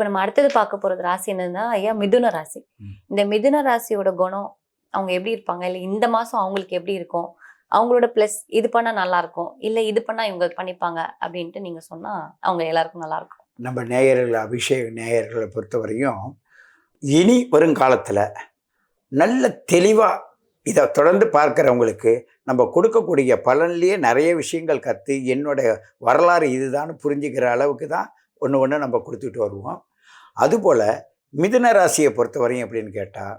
இப்போ நம்ம அடுத்தது பார்க்க போறது ராசி என்னன்னா ஐயா மிதுன ராசி. இந்த மிதுன ராசியோட குணம் அவங்க எப்படி இருப்பாங்க? இல்ல இந்த மாசம் அவங்களுக்கு எப்படி இருக்கும்? அவங்களோட ப்ளஸ் இது பண்ணா நல்லா இருக்கும். இல்ல இது பண்ணா இவங்க பண்ணிப்பாங்க அப்படின்ட்டு நீங்க சொன்னா அவங்க எல்லாருக்கும் நல்லா இருக்கும். நம்ம நேயர்கள் அபிஷேக நேயர்களை பொறுத்தவரையும் இனி வருங்காலத்தில் நல்ல தெளிவாக இதை தொடர்ந்து பார்க்குறவங்களுக்கு நம்ம கொடுக்கக்கூடிய பலன்லேயே நிறைய விஷயங்கள் கற்று என்னோட வரலாறு இதுதான் புரிஞ்சுக்கிற அளவுக்கு தான் ஒன்று ஒன்று நம்ம கொடுத்துட்டு வருவோம். அதுபோல் மிதுன ராசியை பொறுத்தவரையும் எப்படின்னு கேட்டால்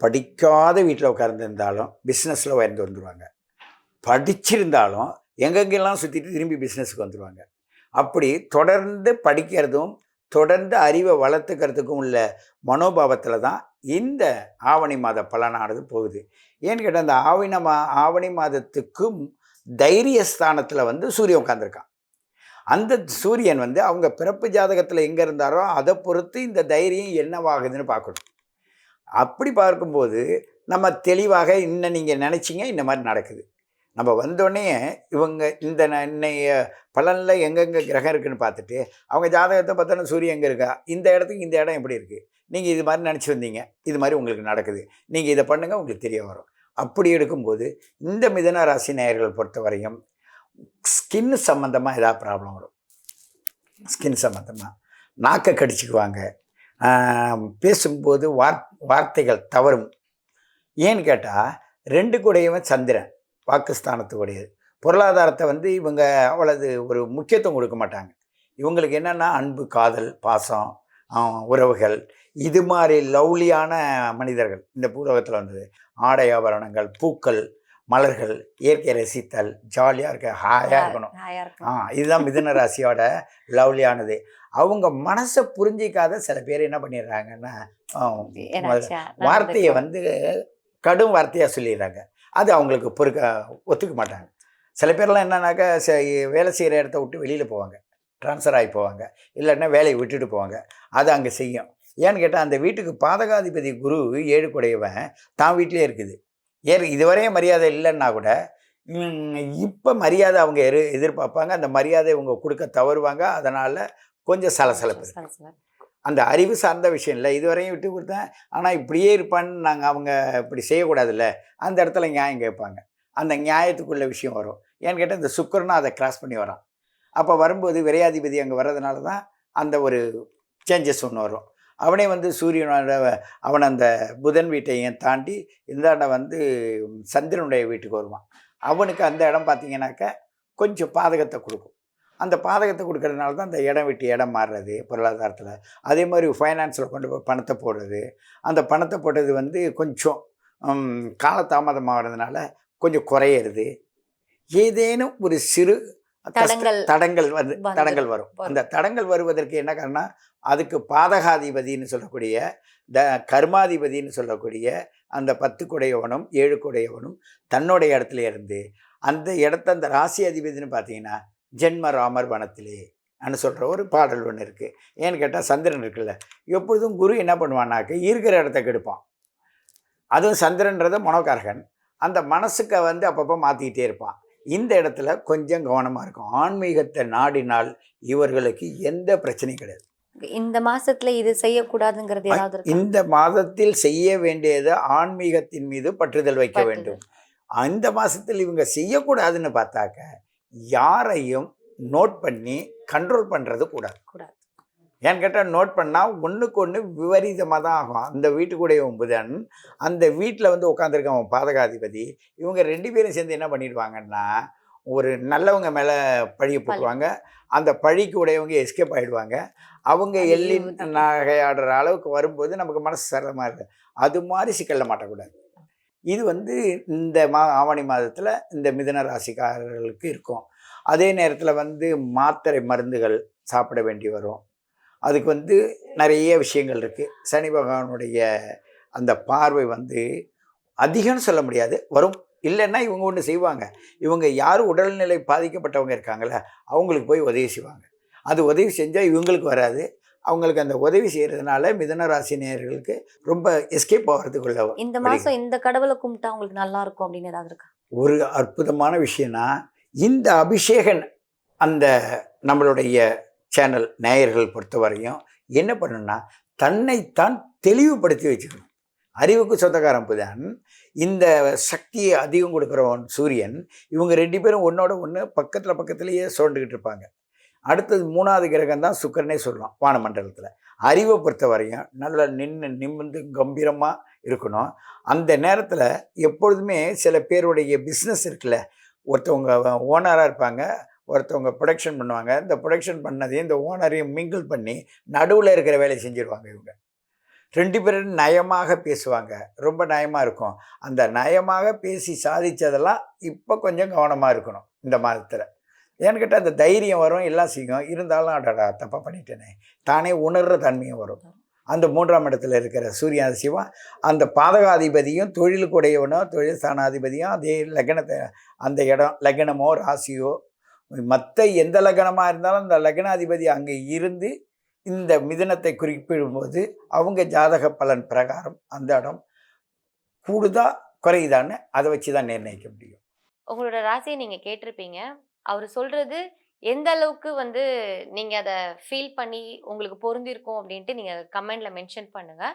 படிக்காத வீட்டில் உட்கார்ந்துருந்தாலும் பிஸ்னஸில் உயர்ந்து வந்துடுவாங்க படிச்சிருந்தாலும் எங்கெங்கெல்லாம் சுற்றிட்டு திரும்பி பிஸ்னஸுக்கு வந்துடுவாங்க அப்படி தொடர்ந்து படிக்கிறதும் தொடர்ந்து அறிவை வளர்த்துக்கிறதுக்கும் உள்ள மனோபாவத்தில் தான் இந்த ஆவணி மாத பலனானது போகுது. ஏன்னு கேட்டால் அந்த ஆவணி மா ஆவணி மாதத்துக்கும் தைரிய ஸ்தானத்தில் வந்து சூரியன் உட்காந்துருக்கான் அந்த சூரியன் வந்து அவங்க பிறப்பு ஜாதகத்தில் எங்கே இருந்தாரோ அதை பொறுத்து இந்த தைரியம் என்னவாகுதுன்னு பார்க்கணும். அப்படி பார்க்கும்போது நம்ம தெளிவாக இன்னும் நீங்கள் நினச்சிங்க இந்த மாதிரி நடக்குது. நம்ம வந்தோடனே இவங்க இந்த ந- இன்னைய பலனில் எங்கெங்கே கிரகம் இருக்குன்னு பார்த்துட்டு அவங்க ஜாதகத்தை பார்த்தோன்னா சூரியன் எங்கே இருக்கா? இந்த இடத்துக்கு இந்த இடம் எப்படி இருக்குது நீங்கள் இது மாதிரி நினச்சி வந்தீங்க. இது மாதிரி உங்களுக்கு நடக்குது. நீங்கள் இதை பண்ணுங்கள் உங்களுக்கு தெரிய வரும். அப்படி எடுக்கும்போது இந்த மிதன ராசி நேயர்கள் பொறுத்த வரையும் ஸ்கின் சம்மந்தமாக ஏதாவது ப்ராப்ளம் வரும். ஸ்கின் சம்மந்தமாக நாக்கை கடிச்சிக்குவாங்க. பேசும்போது வார் வார்த்தைகள் தவறும். ஏன்னு கேட்டால் ரெண்டு கூடையவன் சந்திரன் வாக்குஸ்தானத்துக்குடையது. பொருளாதாரத்தை வந்து இவங்க அவ்வளவு ஒரு முக்கியத்துவம் கொடுக்க மாட்டாங்க. இவங்களுக்கு என்னென்னா அன்பு காதல் பாசம் உறவுகள். இது மாதிரி லவ்லியான மனிதர்கள் இந்த பூலோகத்தில் வந்தது. ஆடை ஆபரணங்கள் பூக்கள் மலர்கள் இயற்கை ரசித்தல் ஜாலியாக இருக்க ஹாயாக இருக்கணும். ஆ இதுதான் மிதுன ராசியோட லவ்லியானது அவங்க மனசை புரிஞ்சிக்காத சில பேர் என்ன பண்ணிடுறாங்கன்னா? வார்த்தையை. வந்து கடும் வார்த்தையாக சொல்லிடுறாங்க. அது அவங்களுக்கு பொறுக்க ஒத்துக்க மாட்டாங்க. சில பேர்லாம் என்னன்னாக்கா வேலை செய்கிற இடத்த விட்டு வெளியில் போவாங்க. ட்ரான்ஸ்ஃபர் ஆகி போவாங்க. இல்லைன்னா வேலையை விட்டுட்டு போவாங்க. அது அங்கே செய்யும். ஏன்னு கேட்டால் அந்த வீட்டுக்கு பாதகாதிபதி குரு ஏழு குடையவன் தான் வீட்டிலே இருக்குது. ஏன் இதுவரையே மரியாதை இல்லைன்னா கூட இப்போ மரியாதை அவங்க எரு எதிர்பார்ப்பாங்க. அந்த மரியாதை இவங்க கொடுக்க தவறுவாங்க. அதனால் கொஞ்சம் சலசலப்பு. அந்த அறிவு சார்ந்த விஷயம் இல்லை. இதுவரையும் விட்டு கொடுத்தேன். ஆனால் இப்படியே இருப்பான்னு நாங்கள் அவங்க இப்படி செய்யக்கூடாதுல்ல? அந்த இடத்துல நியாயம் கேட்பாங்க. அந்த நியாயத்துக்குள்ள விஷயம் வரும். ஏன்னு கேட்டால் இந்த சுக்கரனும் அதை கிராஸ் பண்ணி வரான். அப்போ வரும்போது விரையாதிபதி அங்கே வர்றதுனால தான் அந்த ஒரு சேஞ்சஸ் ஒன்று வரும். அவனே வந்து சூரியனோட அவன் அந்த புதன் வீட்டையும் தாண்டி இந்தாண்ட வந்து சந்திரனுடைய வீட்டுக்கு வருவான். அவனுக்கு அந்த இடம் பார்த்தீங்கன்னாக்க கொஞ்சம் பாதகத்தை கொடுக்கும். அந்த பாதகத்தை கொடுக்கறதுனால தான் அந்த இடம் விட்டு இடம் மாறுறது பொருளாதாரத்தில். அதே மாதிரி ஃபைனான்ஸில் கொண்டு போய் பணத்தை போடுறது. அந்த பணத்தை போட்டது வந்து கொஞ்சம் ம், கொஞ்சம் குறையிறது. ஏதேனும் ஒரு சிறு தடங்கள் தடங்கள் வந்து தடங்கள் வரும். அந்த தடங்கள் வருவதற்கு என்ன காரணம் அதுக்கு பாதகாதிபதின்னு சொல்லக்கூடிய த கர்மாதிபதின்னு சொல்லக்கூடிய அந்த பத்து குடையவனும் ஏழு குடையவனும் தன்னுடைய இடத்துல இருந்து அந்த இடத்த அந்த ராசி அதிபதினு பார்த்தீங்கன்னா ஜென்ம ராமர் வனத்திலே அன்னு சொல்கிற ஒரு பாடல் ஒன்று இருக்குது ஏன்னு கேட்டால் சந்திரன் இருக்குல்ல எப்பொழுதும் குரு என்ன பண்ணுவான்னாக்க இருக்கிற இடத்த கெடுப்பான். அதுவும் சந்திரன்றத மனோகாரகன். அந்த மனசுக்கு வந்து அப்பப்போ மாற்றிக்கிட்டே இருப்பான். இந்த இடத்துல கொஞ்சம் கவனமாக இருக்கும். ஆன்மீகத்தை நாடினால் இவர்களுக்கு எந்த பிரச்சனையும் கிடையாது. இந்த மாசத்துல இது செய்யக்கூடாதுங்கிறது ஏதாவது? இந்த மாதத்தில் செய்ய வேண்டியது ஆன்மீகத்தின் மீது பற்றுதல் வைக்க. வேண்டும். அந்த மாதத்தில் இவங்க செய்யக்கூடாதுன்னு பார்த்தாக்க யாரையும் நோட் பண்ணி கண்ட்ரோல் பண்ணுறது கூடாது. கூடாது. ஏன்னு கேட்டால் நோட் பண்ணால் ஒன்றுக்கு ஒன்று விபரீதமாக தான் ஆகும். அந்த வீட்டுக்குடைய புதன் அந்த வீட்டில் வந்து உட்காந்துருக்கவன் பாதகாதிபதி இவங்க ரெண்டு பேரும் சேர்ந்து என்ன பண்ணிடுவாங்கன்னா ஒரு நல்லவங்க மேலே பழிய போட்டுருவாங்க. அந்த பழிக்கு உடையவங்க எஸ்கேப் ஆகிடுவாங்க அவங்க எள்ளி நகையாடுற அளவுக்கு வரும்போது நமக்கு மனசு சரளமாக இருக்கு. அது மாதிரி சிக்கலில் மாட்டக்கூடாது. இது வந்து இந்த மா ஆவணி மாதத்தில் இந்த மிதுன ராசிக்காரர்களுக்கு இருக்கும். அதே நேரத்தில் வந்து மாத்திரை மருந்துகள் சாப்பிட வேண்டி வரும். அதுக்கு வந்து நிறைய விஷயங்கள் இருக்குது சனி பகவானுடைய அந்த பார்வை வந்து அதிகம்னு சொல்ல முடியாது. வரும். இல்லைன்னா இவங்க ஒன்று செய்வாங்க. இவங்க யார் உடல்நிலை பாதிக்கப்பட்டவங்க இருக்காங்களே அவங்களுக்கு போய் உதவி செய்வாங்க. அது உதவி செஞ்சால் இவங்களுக்கு வராது. அவங்களுக்கு அந்த உதவி செய்கிறதுனால மிதுன ராசி நேயர்களுக்கு ரொம்ப எஸ்கேப் ஆகிறதுக்குள்ள இந்த. மாசம் இந்த கடவுளை கும்பிட்டா உங்களுக்கு நல்லா இருக்கும் அப்படின்னு ஏதாவது இருக்கா? ஒரு அற்புதமான விஷயம்னா இந்த அபிஷேகன் அந்த நம்மளுடைய சேனல் நேயர்கள் பொறுத்தவரையும் என்ன பண்ணணும்னா தன்னைத்தான் தெளிவுபடுத்தி வச்சுக்கணும். அறிவுக்கு சொந்தக்காரன் புதன் இந்த சக்தியை அதிகம் கொடுக்குறவன் சூரியன் இவங்க ரெண்டு பேரும் ஒன்றோட ஒன்று பக்கத்தில் பக்கத்துலேயே சுரண்டுக்கிட்டு இருப்பாங்க. அடுத்தது மூணாவது கிரகம் தான் சுக்கரனே சொல்லலாம் வானமண்டலத்தில் அறிவை பொறுத்த வரையும் நல்லா நின்று நிமிர்ந்து கம்பீரமாக இருக்கணும். அந்த நேரத்தில் எப்பொழுதுமே சில பேருடைய பிஸ்னஸ் இருக்குல்ல ஒருத்தவங்க ஓனராக இருப்பாங்க ஒருத்தவங்க ப்ரொடக்ஷன் பண்ணுவாங்க. இந்த ப்ரொடக்ஷன் பண்ணதையும் இந்த ஓனரையும் மிங்கிள் பண்ணி நடுவில் இருக்கிற வேலையை செஞ்சுருவாங்க இவங்க. ரெண்டு பேரும் நயமாக பேசுவாங்க. ரொம்ப நயமாக இருக்கும். அந்த நயமாக பேசி சாதிச்சதெல்லாம் இப்போ கொஞ்சம் கவனமாக இருக்கணும் இந்த மாதத்தில். ஏன்னு கேட்டால் அந்த தைரியம் வரும் எல்லாம் செய்யும். இருந்தாலும் அடடா தப்பாக பண்ணிட்டேனே. தானே உணர்கிற தன்மையும் வரும். அந்த மூன்றாம் இடத்துல இருக்கிற சூரிய சிவம் அந்த பாதகாதிபதியும் தொழிலுக்குடையவனோ தொழில் ஸ்தானாதிபதியும் அதே லக்னத்தை அந்த இடம் லக்னமோ ராசியோ மற்ற எந்த லக்னமாக இருந்தாலும் அந்த லக்னாதிபதி அங்கே இருந்து இந்த மிதனத்தை குறிப்பிடும்போது அவங்க ஜாதக பலன் பிரகாரம் அந்த இடம் கூடுதா குறையுதான்னு அதை வச்சு தான் நிர்ணயிக்க முடியும். உங்களோட ராசியை நீங்கள் கேட்டிருப்பீங்க. அவர் சொல்கிறது எந்த அளவுக்கு வந்து நீங்கள் அதை ஃபீல் பண்ணி உங்களுக்கு பொருந்திருக்கும் அப்படின்ட்டு நீங்கள் கமெண்டில் மென்ஷன் பண்ணுங்கள்